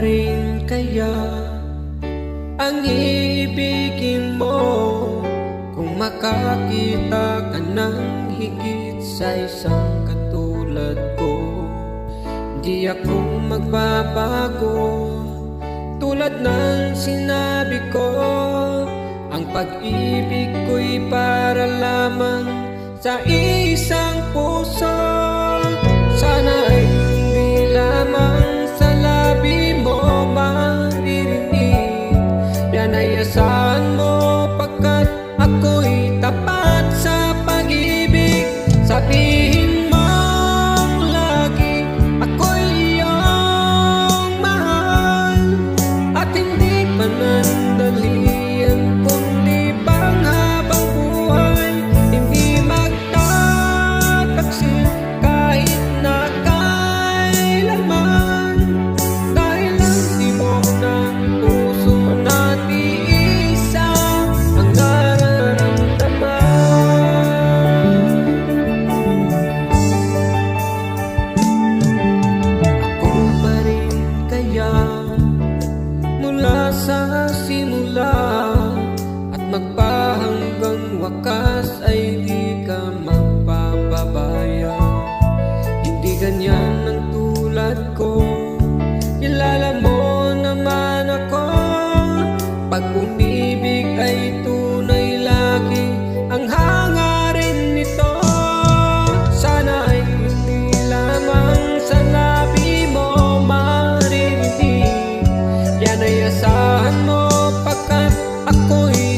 pa rin kaya ang iibigin mo? Kung makakita ka ng higit sa isang katulad ko Di ako magbabago. Tulad ng sinabi ko Ang pag-ibig ko'y para lamang sa isang puso. Sana कोई ganyan ang tulad ko. Kilala mo naman ako. Pag umibig ay tunay lagi Ang hangarin nito. Sana ay hindi lamang sa labi mo marinig. Yan ay asahan mo pagkat ako'y